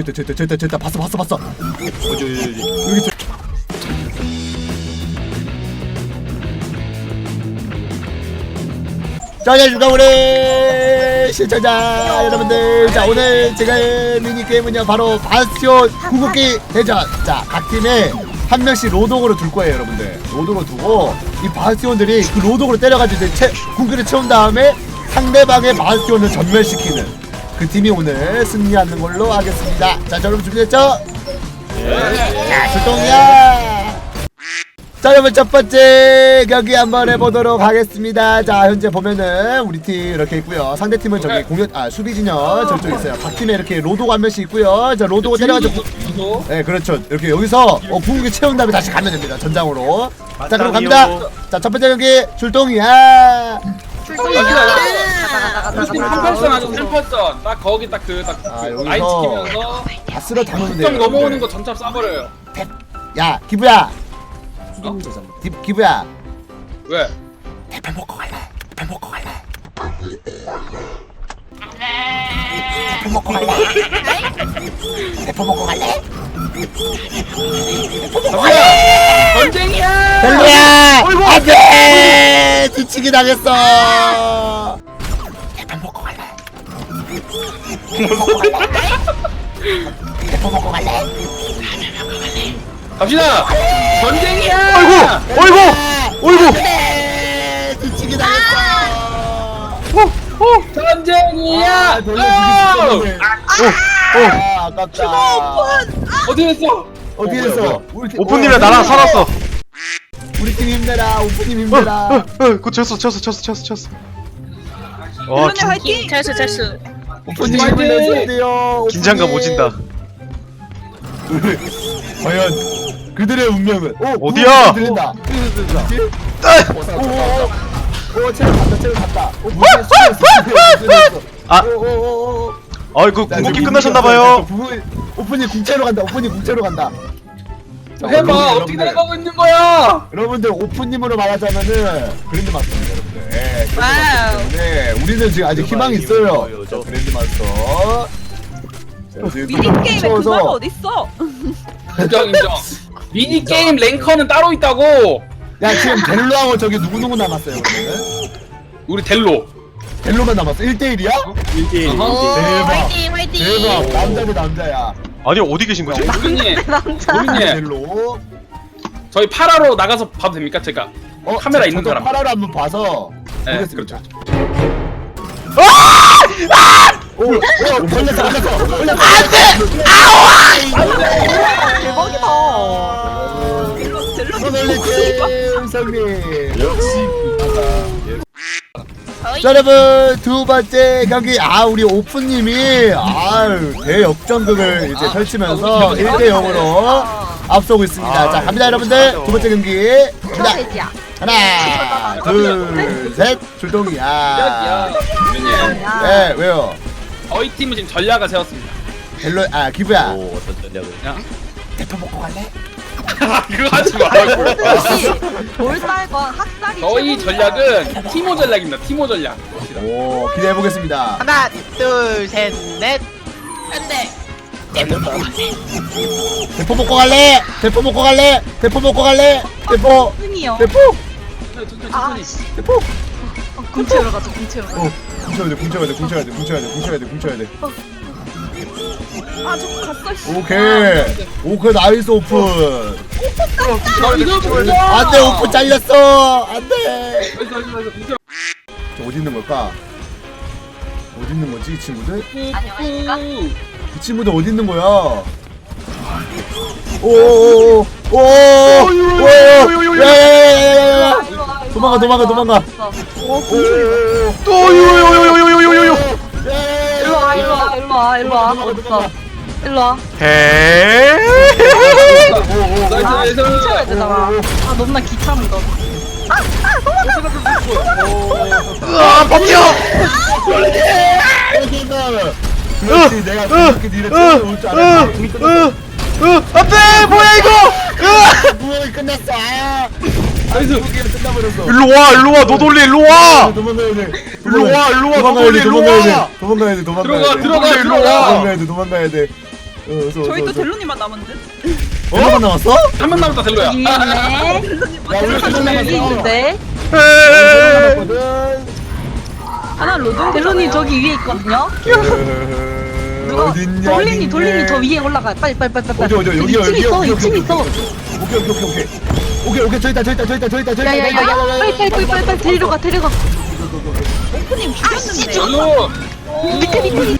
있다 있다 저기 있다 저기 있다. 봤어 봤어 봤어. 어디. 여기 저 자, 안녕하십니까 우리 시청자 여러분들. 자 오늘 제가 할 미니게임은요 바로 바스티온 궁극기 대전. 자 각 팀에 한 명씩 로독으로 둘 거예요 여러분들. 로독으로 두고 이 바스티온들이 그 로독으로 때려가지고 이제 채, 궁극기를 채운 다음에 상대방의 바스티온을 전멸시키는 그 팀이 오늘 승리하는 걸로 하겠습니다. 자 자, 여러분 준비됐죠? 자 출동이야. 자 여러분 첫 번째 경기 한번 해보도록 하겠습니다. 자 현재 보면은 우리 팀 이렇게 있고요. 상대 팀은 저기 공격 아 수비 진영 저쪽 있어요. 각 팀에 이렇게 로도가 한 명씩 있고요. 자 로도가 때려가지고. 네 그렇죠. 이렇게 여기서 어, 궁극기 채운 다음에 다시 가면 됩니다. 전장으로. 자 그럼 갑니다. 자 첫 번째 경기 출동이야 템펄선 아주 템펄선. 딱 거기 딱 그 딱 아, 여기서 라인 지키면서 다 쓸어 담으면 돼요 점 넘어오는 거. 전차 쏴버려요. 야 기부야 어? 기, 기부야 왜? 대패 먹고 갈래 대패 먹고 갈래 대패 먹고 갈래 대패 먹고 갈래 가비야! 전쟁이야! 벨로야 안돼 뒤치기 당했어 대패 먹고 갈래 갑시다! 전쟁이야! 어이구 어이구 어이구. 안돼 뒤치기 당했어 전쟁이야! 돌려 어! 죽이지 아 아깝다 어디 했어? 어디 했어 우리 팀- 오프님이랑 어, 나랑 살았어. 우리 팀 힘내라 오프님 어, 힘내라 어, 그거 쳤어 쳤어 쳤어 쳤어 쳤어. 와 긴, 화이팅! 잘수 잘수 힘내셔야 돼요 긴장감. 오진다. 과연 그들의 운명은 오, 어디야? 들린다 들린다 아! 오오 오 체력 갔다 체력 갔다 오 무슨 아. 오 오 오 오 아이고 궁극기 끝나셨나봐요. 오프님 궁채로 간다 오프님 궁채로 간다 자, 해봐! 여러분들, 어떻게. 나가고 있는 거야? 여러분들 오프님으로 말하자면은 그랜드 마스터입니다 그랜드 와우. 때문에 우리는 지금 아직 희망이 있어요 자, 그랜드 마스터 자, 지금 미니 게임에 채워서 그거가 어딨어? 인정 인정. 미니 게임 랭커는 따로 있다고! 야 지금 델로하고 저기 누구누구 남았어요 그러면 우리 델로. 델로만 남았어 1대1이야? 어허. 대박 화이팅 화이팅! 대박 남자 대 남자야 아니 어디 계신 거지? 우리님, 남자 우리님, 델로 저희 파라로 나가서 봐도 됩니까? 제가. 어, 카메라 저- 있는 사람. 파라를 한번 봐서 네, 보겠습니다 아! 오, 오, 걸렸어, 걸렸어, 걸렸어. 대박이다 게임 승리. 저희 자, 여러분 두 번째 경기 아 우리 오프님이 아유 대역전극을 이제 펼치면서 1대 0으로 앞서고 있습니다. 자 갑니다 여러분들 두 번째 경기 갑니다. 돼지야 하나 둘셋 출동이야. 야, 우리님. 네 왜요? 저희 팀은 지금 전략을 세웠습니다. 헬로 아 기부야. 어떤 전략을? 야? 대표 먹고 갈래? 그거 하지 말고. 돌살과 학살이 저희 최고입니다. 전략은 티모 전략입니다. 티모 전략. 오 기대해 보겠습니다. 하나, 둘, 셋, 넷. 안돼 대포 먹고 갈래? 대포 먹고 갈래? 대포 먹고 갈래? 대포 승이요 대포 아 대포. 어, 궁채로 가자 궁채로 가자 어 궁쳐야 돼 궁쳐야 돼 궁쳐야 돼 궁쳐야 돼 궁쳐야 돼 궁쳐야 돼. 아 저거 갔어 씨. 오케이 오케이 나이스 오픈. 저 이거 뭐야? 안 돼 오픈 잘렸어 안돼. 여기서, 여기서, 여기서. 저 어디 있는 걸까? 어디 있는 거지 이 친구들? 안녕하십니까? 이 친구들 어디 있는 거야? 오오오오 오야야야야야야 아, 일로 와, 일로 도망가, 와, 도망가, 일로 도망가. 와. 어, 궁채로 또 요요요요요요요요. 일로 와 일로 와 일로 와 일로 와 어딨어 일로 와 해. 아, 나이스, 나이스. 궁채야 되잖아 아 너무나 귀찮은 거아 버텨. 그렇지 내가 그렇게 니를 채워올 줄 알았어 이미 끝났어 으 안돼 뭐야 이거. 으 무역이 끝났어 아 나이스. 끝나버렸어 일로 와 일로 와 노돌리 일로 와. 도망가야 돼 일로 와 일로 와 도망가야 노돌리 돼 일로 도망가야 와. 돼 도망가야 돼 도망가야 돼 들어가, 들어가, 일로 와. 들어가. 도망가야 돼 도망가야 돼 어, 저, 저희 저, 또 저. 델로님만 남은 듯? 얼마만 남았어? 한번 남았다 델로야 여기 아, 있네. 델로님 여기 있는데. 하나 로드. 델로님 저기 위에 있거든요. 누가 어딨냐, 돌리니 돌리니. 저 위에 올라가. 빨리 빨리 빨리 빨리. 어디 어디 여기요 2층 여기요 있어. 여기, 2층 여기, 있어. 오케이 오케이 오케이 오케이 오케이 오케이. 저기 있다 저기 있다 저기 있다 저기 있다 저기 있다. 야야야야. 빨리 빨리 빨리 빨리 빨리 데리러 가 데리러 가. 죽였는데. 델로 밑에 밑에.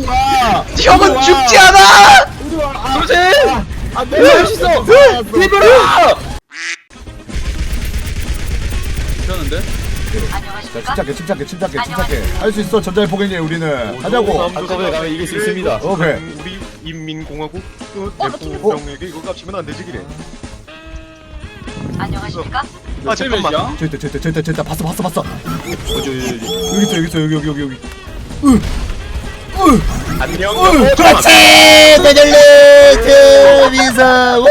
우와. 형은 죽지 않아! 그렇지 안돼 델로 할수 있어. 델로 죽였는데? 자 침착해 침착해 침착해 침착해. 할 수 있어 전자의 포격이 우리는. 하자고. 한꺼번에 가면 이길 수 있습니다. 오케이 우리 인민공화국 어, 나 대구 병에게 이거 깝치면 안 되지 그래. 안녕하십니까? 아 잠깐만. 야 저기 있다 저기 있다 저기 있다. 봤어 봤어 봤어. 여기 있어 여기 있어 여기 여기 여기 여기. 안녕. 그렇지! 데들리트 미성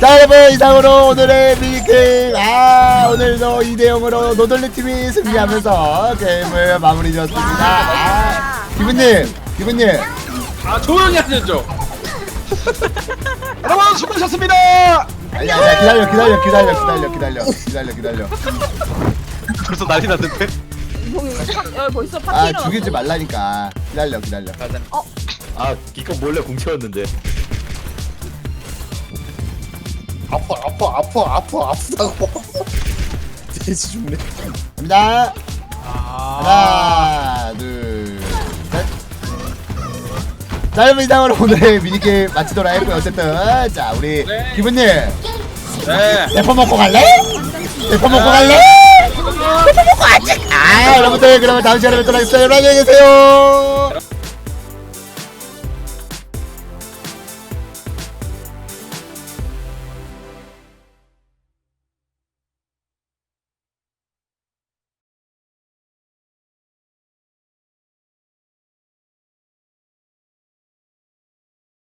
자 여러분 이상으로 오늘의 미니게임 아 오늘도 2대0으로 노돌리 팀이 승리하면서 게임을 마무리 지었습니다. 아, 기분님 기분님. 아 조용히 하셨죠? 여러분 수고하셨습니다. 아니 아니 기다려 기다려 기다려 기다려 기다려 기다려 기다려. 벌써 난리 났는데. 야 벌써 파티 아 일어났어. 죽이지 말라니까. 기다려 기다려. 아 기껏 몰래 공채웠는데 아파 아파 아파 아파 아프다고. 돼지 죽네. 갑니다 하나 둘셋 자 여러분 이상으로 오늘의 미니게임 마치도록 하고요 어쨌든 자 우리 네. 기분님 네 대포 먹고 갈래? 대포 먹고 갈래? 대포 먹고 가지 아 여러분들 그러면 다음 시간에 뵙도록 하겠습니다 여러분 안녕히 계세요